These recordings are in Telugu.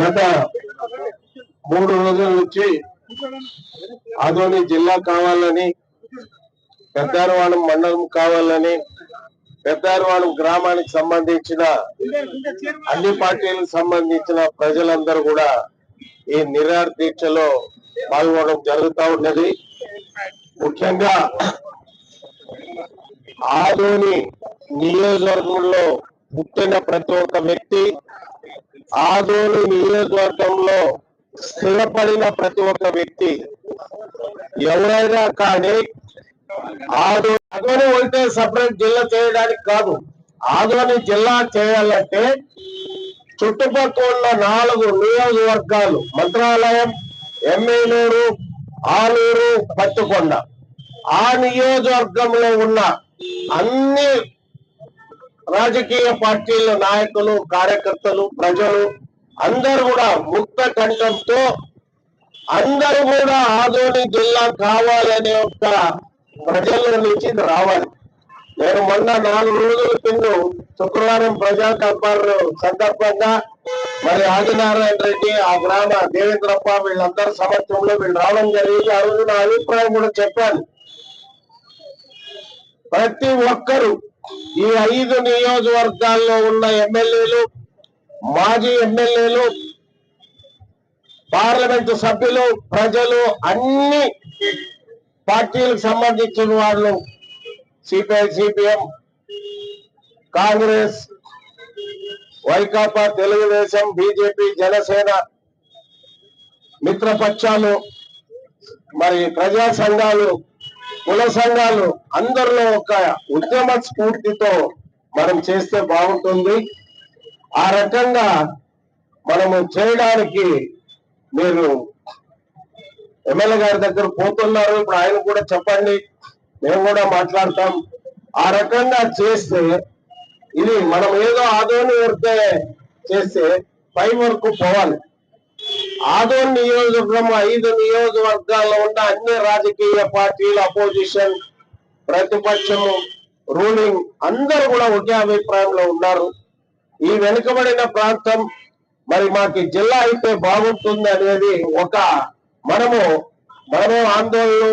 గత మూడు రోజుల నుంచి ఆదోని జిల్లా కావాలని పెద్దారవాణం మండలం కావాలని పెద్దారవాణం గ్రామానికి సంబంధించిన అన్ని పార్టీలకు సంబంధించిన ప్రజలందరూ కూడా ఈ నిరాహార దీక్షలో పాల్గొనడం జరుగుతూ ఉన్నది. ముఖ్యంగా ఆదోని నియోజకవర్గంలో పుట్టిన ప్రతి ఒక్క వ్యక్తి ఆదోని నియోజకవర్గంలో స్థిరపడిన ప్రతి ఒక్క వ్యక్తి ఎవరైనా కానీ ఆదో అదోని ఉంటే సపరేట్ జిల్లా చేయడానికి కాదు. ఆదోని జిల్లా చేయాలంటే చుట్టుపక్కల ఉన్న నాలుగు నియోజకవర్గాలు మంత్రాలయం ఎమ్మెల్యేలు ఆలూరు పట్టుకొండ. ఆ నియోజకవర్గంలో ఉన్న అన్ని రాజకీయ పార్టీల నాయకులు కార్యకర్తలు ప్రజలు అందరూ కూడా ముక్త కంఠంతో అందరూ కూడా ఆదోని జిల్లా కావాలనే ఒక ప్రజల నుంచి రావాలి. నేను మొన్న నాలుగు రోజుల కింద శుక్రవారం ప్రజా కల్పాలు సందర్భంగా మరి ఆదినారాయణ రెడ్డి ఆ గ్రామ దేవేంద్రప్ప వీళ్ళందరి సమక్షంలో వీళ్ళు రావడం జరిగింది. ఆ రోజు నా అభిప్రాయం కూడా చెప్పాను ప్రతి ఒక్కరు ఈ ఐదు నియోజకవర్గాల్లో ఉన్న ఎమ్మెల్యేలు మాజీ ఎమ్మెల్యేలు పార్లమెంటు సభ్యులు ప్రజలు అన్ని పార్టీలకు సంబంధించిన వాళ్ళు CPI CPM Congress Vaikapa Telugu Desam BJP Janasena మిత్రపక్షాలు మరి ప్రజా సంఘాలు కుల సంఘాలు అందరిలో ఒక ఉద్యమ స్ఫూర్తితో మనం చేస్తే బాగుంటుంది. ఆ రకంగా మనము చేయడానికి మీరు ఎమ్మెల్యే గారి దగ్గర పోతున్నారు. ఇప్పుడు ఆయన కూడా చెప్పండి. మేము కూడా మాట్లాడతాం. ఆ రకంగా చేస్తే ఇది మనం ఏదో ఆదోని వరకే చేస్తే పై వరకు పోవాలి. ఆదోని నియోజకవర్గం ఐదు నియోజకవర్గాల్లో ఉన్న అన్ని రాజకీయ పార్టీలు అపోజిషన్ ప్రతిపక్షము రూలింగ్ అందరూ కూడా ఒకే అభిప్రాయంలో ఉన్నారు. ఈ వెనుకబడిన ప్రాంతం మరి మాకు జిల్లా అయితే బాగుంటుంది అనేది ఒక మనము మనము ఆందోళన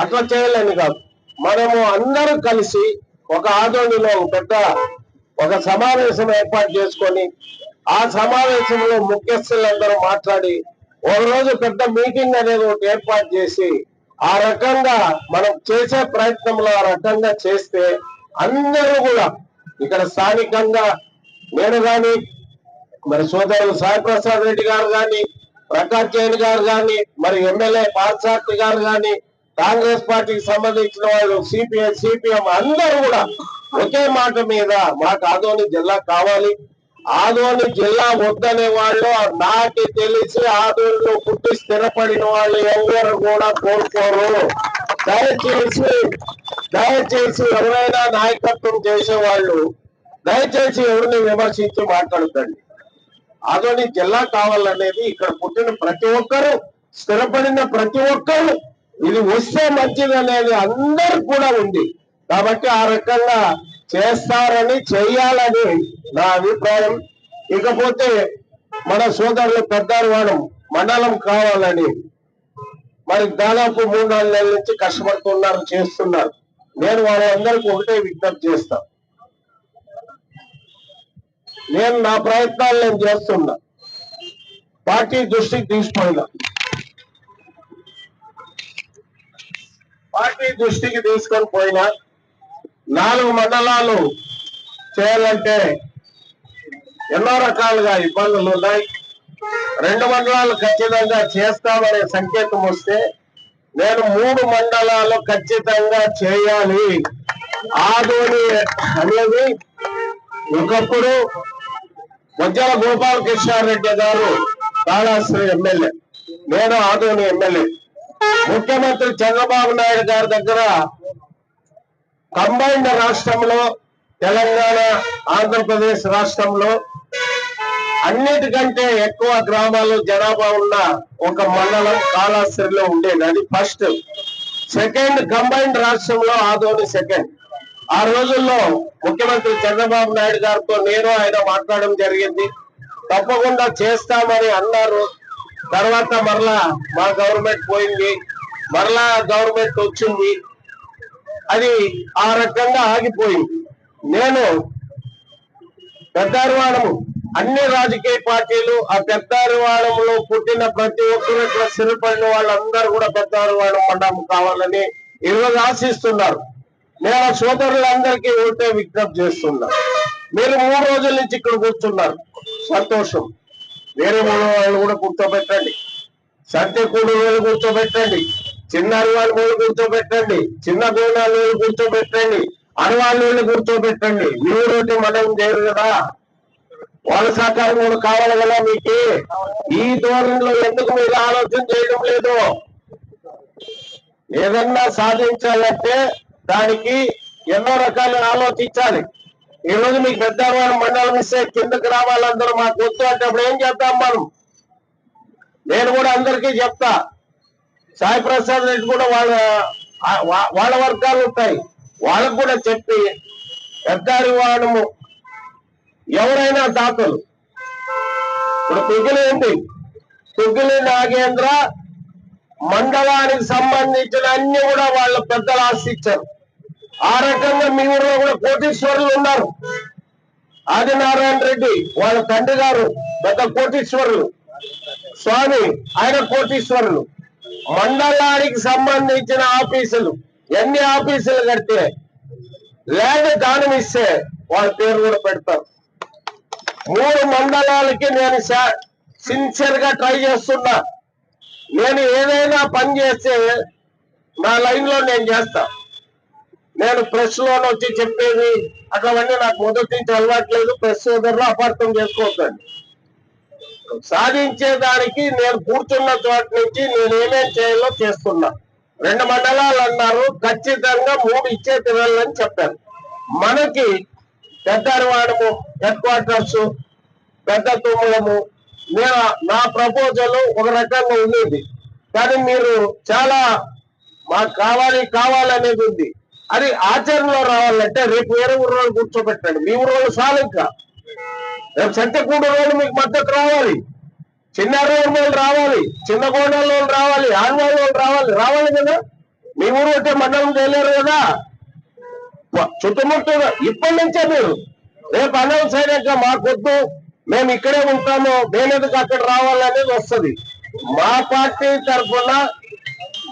అట్లా చేయలేని కాదు. మనము అందరూ కలిసి ఒక ఆందోళనలో పెద్ద ఒక సమావేశం ఏర్పాటు చేసుకొని ఆ సమావేశంలో ముఖ్యస్థులందరూ మాట్లాడి ఒక రోజు పెద్ద మీటింగ్ అనేది ఒకటి ఏర్పాటు చేసి ఆ రకంగా మనం చేసే ప్రయత్నంలో ఆ రకంగా చేస్తే అందరూ కూడా ఇక్కడ స్థానికంగా నేను గాని మరి సోదరులు సాయి ప్రసాద్ రెడ్డి గారు గాని ప్రకాష్ జైన్ గారు గాని మరి ఎమ్మెల్యే పార్సార్థి గారు గాని కాంగ్రెస్ పార్టీకి సంబంధించిన వాళ్ళు సిపిఐ సిపిఎం అందరూ కూడా ఒకే మాట మీద మాకు ఆదోని జిల్లా కావాలి. ఆదోని జిల్లా వద్దనే వాళ్ళు నాకు తెలిసి ఆదోనిలో పుట్టి స్థిరపడిన వాళ్ళు ఎవరు కూడా కోరుకోరు దయచేసి దయచేసి ఎవరైనా నాయకత్వం చేసేవాళ్ళు దయచేసి ఎవరిని విమర్శించి మాట్లాడతండి ఆదోని జిల్లా కావాలనేది ఇక్కడ పుట్టిన ప్రతి ఒక్కరు స్థిరపడిన ప్రతి ఒక్కరు ఇది వస్తే మంచిది అనేది అందరు కూడా ఉంది. కాబట్టి ఆ రకంగా చేస్తారని చెయ్యాలని నా అభిప్రాయం. ఇకపోతే మన సోదరులు పెద్దారవాడం మండలం కావాలని మరి దాదాపు మూడు నాలుగు నెలల నుంచి కష్టపడుతున్నారు చేస్తున్నారు. నేను వాళ్ళందరికీ ఒకటే విజ్ఞప్తి చేస్తా. నేను నా ప్రయత్నాలు నేను చేస్తున్నా. పార్టీ దృష్టికి తీసుకుపోయినా. పార్టీ దృష్టికి తీసుకొని పోయినా. నాలుగు మండలాలు చేయాలంటే ఎన్నో రకాలుగా ఇబ్బందులు ఉన్నాయి. రెండు మండలాలు ఖచ్చితంగా చేస్తామనే సంకేతం వస్తే నేను మూడు మండలాలు ఖచ్చితంగా చేయాలి. ఆదోని అనేది ఒకప్పుడు మధ్యల గోపాలకృష్ణారెడ్డి గారు కాళాశ్రీ ఎమ్మెల్యే నేను ఆదోని ఎమ్మెల్యే. ముఖ్యమంత్రి చంద్రబాబు నాయుడు గారి దగ్గర కంబైన్డ్ రాష్ట్రంలో తెలంగాణ ఆంధ్రప్రదేశ్ రాష్ట్రంలో అన్నిటికంటే ఎక్కువ గ్రామాలు జనాభా ఉన్న ఒక మండలం కాళాశ్రీలో ఉండేది. అది ఫస్ట్. సెకండ్ కంబైన్డ్ రాష్ట్రంలో ఆదోని సెకండ్. ఆ రోజుల్లో ముఖ్యమంత్రి చంద్రబాబు నాయుడు గారితో నేను ఆయన మాట్లాడడం జరిగింది. తప్పకుండా చేస్తామని అన్నారు. తర్వాత మరలా మా గవర్నమెంట్ పోయింది. మరలా గవర్నమెంట్ వచ్చింది. అది ఆ రకంగా ఆగిపోయింది. నేను పెద్దారివాడము అన్ని రాజకీయ పార్టీలు ఆ పెద్దారివాడములో పుట్టిన ప్రతి ఒక్కరు ఇక్కడ స్థిరపడిన వాళ్ళందరూ కూడా పెద్దారివాడం మండలం కావాలని ఈరోజు ఆశిస్తున్నారు. నేను ఆ సోదరులందరికీ ఒకటే విజ్ఞప్తి చేస్తున్నా. మీరు మూడు రోజుల నుంచి ఇక్కడ కూర్చున్నారు. సంతోషం. వేరే మూడు వాళ్ళు కూడా కూర్చోబెట్టండి. సత్యకూడు వేలు కూర్చోబెట్టండి. చిన్న అరివాళ్ళ వేలు కూర్చోబెట్టండి చిన్న గోనాల వేలు కూర్చోబెట్టండి అరవాళ్ళ వేలు కూర్చోబెట్టండి మీరు మనం చేయరు కదా. వాళ్ళ సహకారం కూడా కావాలి కదా మీకు. ఈ ధోరణిలో ఎందుకు మీరు ఆలోచన చేయడం లేదు? ఏదన్నా సాధించాలంటే దానికి ఎన్నో రకాలు ఆలోచించాలి. ఈ రోజు మీకు పెద్ద మండలం ఇస్తే కిందకి రావాలందరూ మాకు వద్దు అంటే అప్పుడు ఏం చేద్దాం మనం? నేను కూడా అందరికీ చెప్తా. సాయి ప్రసాద్ రెడ్డి కూడా వాళ్ళ వాళ్ళ వర్గాలు ఉంటాయి. వాళ్ళకు కూడా చెప్పి పెద్దారి వాడము. ఎవరైనా దాతలు. ఇప్పుడు పిగిలి ఉంది పిగిలి నాగేంద్ర మండలానికి సంబంధించిన అన్ని కూడా వాళ్ళ పెద్దలు ఆశించారు. ఆ రకంగా మీ ఊర్లో కూడా కోటీశ్వరులు ఉన్నారు. ఆదినారాయణ రెడ్డి వాళ్ళ తండ్రి గారు పెద్ద కోటీశ్వరులు. స్వామి ఆయన కోటీశ్వరులు. మండలానికి సంబంధించిన ఆఫీసులు. ఎన్ని ఆఫీసులు కడితే ల్యాండ్ దానం ఇస్తే వాళ్ళ పేరు కూడా పెడతారు. మూడు మండలాలకి నేను సిన్సియర్గా ట్రై చేస్తున్నా. నేను ఏదైనా పని చేస్తే నా లైన్లో నేను చేస్తా. నేను ప్రెస్లో వచ్చి చెప్పేది అక్కడ నాకు మొదటి నుంచి అలవాట్లేదు ప్రెస్ సోదరులు అపార్థం చేసుకోవద్దండి. సాధించేదానికి నేను కూర్చున్న చోట నుంచి నేను ఏమేం చేయాలో చేస్తున్నా. రెండు మండలాలు అన్నారు ఖచ్చితంగా మూడు ఇచ్చే తినాలని చెప్పారు. మనకి పెద్దరివాడము హెడ్ క్వార్టర్స్ పెద్ద తుమ్మలము నేను నా ప్రపోజల్ ఒక రకంగా ఉండేది. కానీ మీరు చాలా మాకు కావాలి కావాలనేది ఉంది. అది ఆచరణలో రావాలంటే రేపు వేరే ఊరు కూర్చోబెట్టండి. మీ ఊరు చాలు ఇంకా. రేపు సంతకూడు రోడ్డు మీకు మద్దతు రావాలి. చిన్న రోడ్డు వాళ్ళు రావాలి. చిన్న గోడల రావాలి. ఆన్వాళ్ళ వాళ్ళు రావాలి. రావాలి కదా? మీ ఊరు అంటే మండలం చేయలేరు కదా? చుట్టుముట్టు ఇప్పటి నుంచే మీరు. రేపు అనౌన్స్ అయినాక మాకొద్దు. మేము ఇక్కడే ఉంటాము. మేమెందుకు అక్కడ రావాలనేది వస్తుంది. మా పార్టీ తరఫున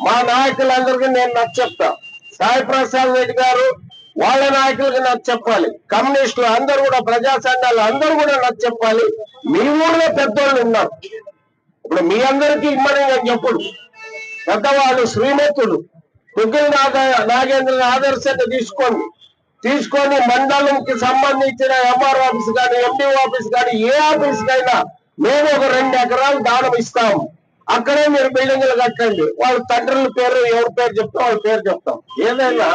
మా నాయకులందరికీ నేను నచ్చ చెప్తా. సాయి ప్రసాద్ రెడ్డి గారు వాళ్ళ నాయకులకి నచ్చ చెప్పాలి. కమ్యూనిస్టులు అందరూ కూడా ప్రజా సంఘాలు అందరూ కూడా నచ్చ చెప్పాలి. మీ ఊళ్ళో పెద్దోళ్ళు ఉన్నారు. ఇప్పుడు మీ అందరికీ ఇమ్మని నేను చెప్పుడు పెద్దవాళ్ళు శ్రీమతులు. తుగ్గిల నాగ నాగేంద్ర ఆదర్శంగా తీసుకోండి. తీసుకొని మండలంకి సంబంధించిన ఎంఆర్ ఆఫీస్ కానీ ఎండి ఆఫీస్ కానీ ఏ ఆఫీస్ కైనా మేము ఒక రెండు ఎకరాలు దానం ఇస్తాము అక్కడే మీరు బిల్డింగ్లు కట్టండి. వాళ్ళ తండ్రుల పేరు ఎవరి పేరు చెప్తాం వాళ్ళ పేరు చెప్తాం. ఏదైనా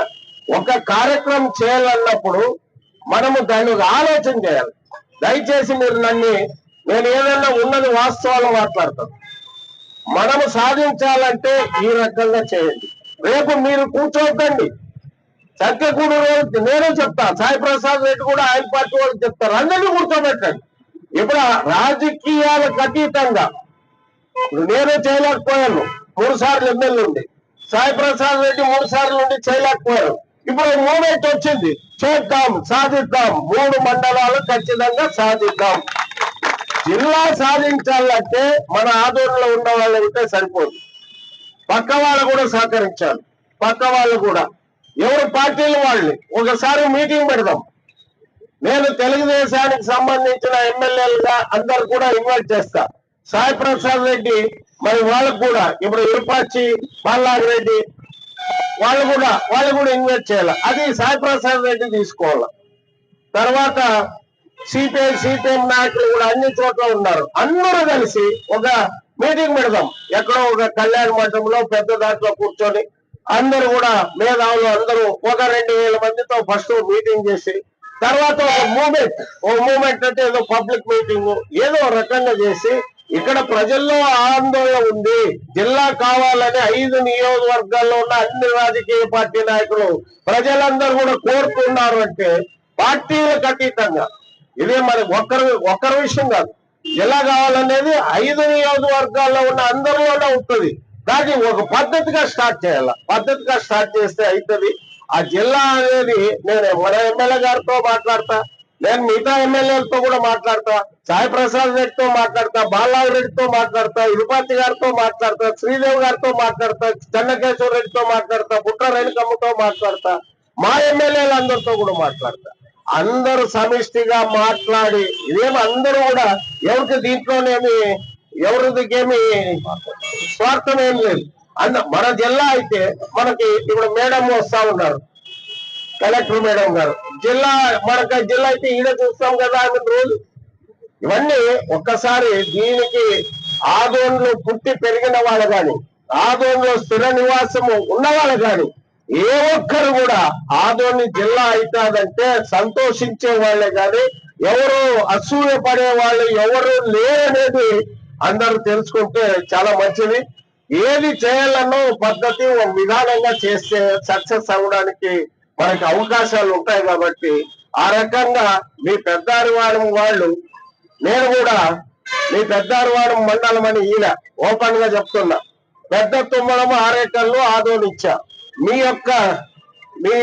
ఒక కార్యక్రమం చేయాలన్నప్పుడు మనము దాని ఒక ఆలోచన చేయాలి. దయచేసి మీరు నన్ను నేను ఏదైనా ఉన్నది వాస్తవాలు మాట్లాడతాను. మనము సాధించాలంటే ఈ రకంగా చేయండి. రేపు మీరు కూర్చోద్దండి సత్యకూడు రోజు నేనే చెప్తా సాయి ప్రసాద్ రెడ్డి కూడా ఆయన పార్టీ వాళ్ళు చెప్తారు. అందరినీ కూర్చోబెట్టండి. ఇప్పుడు రాజకీయాలకు అతీతంగా నేను చేయలేకపోయాను. మూడు సార్లు ఎమ్మెల్యే ఉండి. సాయి ప్రసాద్ రెడ్డి మూడు సార్లు ఉండి చేయలేకపోయారు. ఇప్పుడు మూమెంట్ వచ్చింది. చేద్దాం సాధిద్దాం. మూడు మండలాలు ఖచ్చితంగా సాధిద్దాం. జిల్లా సాధించాలంటే మన ఆదోళనలో ఉన్న వాళ్ళు ఉంటే సరిపోదు. పక్క వాళ్ళు కూడా సహకరించాలి. పక్క వాళ్ళు కూడా. ఎవరు పార్టీలు వాళ్ళని ఒకసారి మీటింగ్ పెడదాం. నేను తెలుగుదేశానికి సంబంధించిన ఎమ్మెల్యేలుగా అందరు కూడా ఇన్వైట్ చేస్తా. సాయి ప్రసాద్ రెడ్డి మరి వాళ్ళకు కూడా. ఇప్పుడు ఇరుపాచి బాలాజీ రెడ్డి వాళ్ళు కూడా వాళ్ళు కూడా ఇన్వైట్ చేయాలి. అది సాయిప్రసాద్ రెడ్డి తీసుకోవాలి. తర్వాత సిపిఐ సిపిఎం నాయకులు కూడా అన్ని చోట్ల ఉన్నారు. అందరూ కలిసి ఒక మీటింగ్ పెడదాం. ఎక్కడో ఒక కళ్యాణ మండపంలో పెద్ద దాంట్లో కూర్చొని అందరూ కూడా మేధావులు అందరూ ఒక రెండు వేల మందితో ఫస్ట్ మీటింగ్ చేసి తర్వాత ఒక మూమెంట్ ఓ మూమెంట్ అంటే ఏదో పబ్లిక్ మీటింగ్ ఏదో రకంగా చేసి ఇక్కడ ప్రజల్లో ఆందోళన ఉంది. జిల్లా కావాలని ఐదు నియోజకవర్గాల్లో ఉన్న అన్ని రాజకీయ పార్టీ నాయకులు ప్రజలందరూ కూడా కోరుతున్నారు అంటే పార్టీలకు అతీతంగా. ఇదే మరి ఒక్కరి ఒక్కరి విషయం కాదు. జిల్లా కావాలనేది ఐదు నియోజకవర్గాల్లో ఉన్న అందరిలోనే ఉంటుంది. దాన్ని ఒక పద్ధతిగా స్టార్ట్ చేయాలి? పద్ధతిగా స్టార్ట్ చేస్తే అవుతుంది ఆ జిల్లా అనేది నేను మన ఎమ్మెల్యే గారితో మాట్లాడతా. నేను మిగతా ఎమ్మెల్యేలతో కూడా మాట్లాడతా సాయి ప్రసాద్ రెడ్డితో మాట్లాడతా బాలరావు రెడ్డితో మాట్లాడతా ఇరుపతి గారితో మాట్లాడతా శ్రీదేవి గారితో మాట్లాడతా చెన్నకేశ్వర రెడ్డితో మాట్లాడతా పుట్ట రేణుకమ్మతో మాట్లాడతా మా ఎమ్మెల్యేలందరితో కూడా మాట్లాడతా. అందరూ సమిష్టిగా మాట్లాడి ఇదేమి అందరూ కూడా ఎవరికి దీంట్లోనేమి ఎవరికేమి స్వార్థం ఏం లేదు. అంద మన జిల్లా అయితే మనకి ఇప్పుడు మేడం వస్తా ఉన్నారు. కలెక్టర్ మేడం గారు. జిల్లా మరొక జిల్లా అయితే ఈడ చూస్తాం కదా ఆమె రోజు. ఇవన్నీ ఒక్కసారి దీనికి ఆదోన్లో పుట్టి పెరిగిన వాళ్ళు కానీ ఆదోన్లో స్థిర నివాసము ఉన్న వాళ్ళు కానీ ఏ ఒక్కరు కూడా ఆదోని జిల్లా అవుతాదంటే సంతోషించే వాళ్ళే కానీ ఎవరు అసూయ పడే వాళ్ళు ఎవరు లేరనేది అందరూ తెలుసుకుంటే చాలా మంచిది. ఏది చేయాలన్నో పద్ధతి ఒక విధానంగా చేస్తే సక్సెస్ అవ్వడానికి మనకి అవకాశాలు ఉంటాయి కాబట్టి ఆ రకంగా మీ పెద్దారివాడం వాళ్ళు నేను కూడా మీ పెద్దారివాడం మండలం అని ఈయన ఓపెన్గా చెప్తున్నా. పెద్ద తుమ్మడం ఆరేకల్లో ఆదోనిచ్చా. మీ యొక్క మీ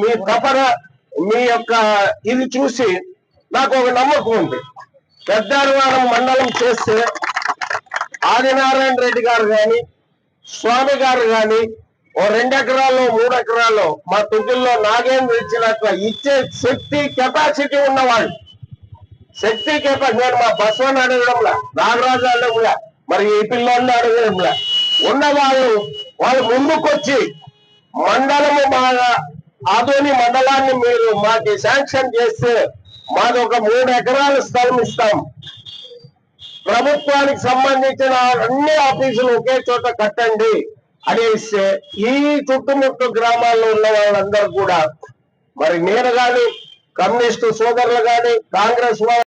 మీ తపన మీ యొక్క ఇది చూసి నాకు ఒక నమ్మకం ఉంది. పెద్దారివారం మండలం చేస్తే ఆదినారాయణ రెడ్డి గారు కానీ స్వామి గారు కానీ ఓ రెండు ఎకరాల్లో మూడు ఎకరాల్లో మా తుగ్గుల్లో నాగేంద్ర ఇచ్చినట్లు ఇచ్చే శక్తి కెపాసిటీ ఉన్నవాళ్ళు. శక్తి కెపాసిటీ నేను మా బస్వన్ అడగడంలా నాగరాజు అడగడంలా మరి ఈ పిల్లల్ని అడగడంలా. ఉన్నవాళ్ళు వాళ్ళు ముందుకొచ్చి మండలము మా ఆదోని మండలాన్ని మీరు మాకు శాంక్షన్ చేస్తే మాది ఒక మూడు ఎకరాల స్థలం ఇస్తాం. ప్రభుత్వానికి సంబంధించిన అన్ని ఆఫీసులు ఒకే చోట కట్టండి. అని ఈ చుట్టుముట్టు గ్రామాల్లో ఉన్న వాళ్ళందరూ కూడా మరి నేను కానీ కమ్యూనిస్టు సోదరులు కానీ కాంగ్రెస్ వాళ్ళు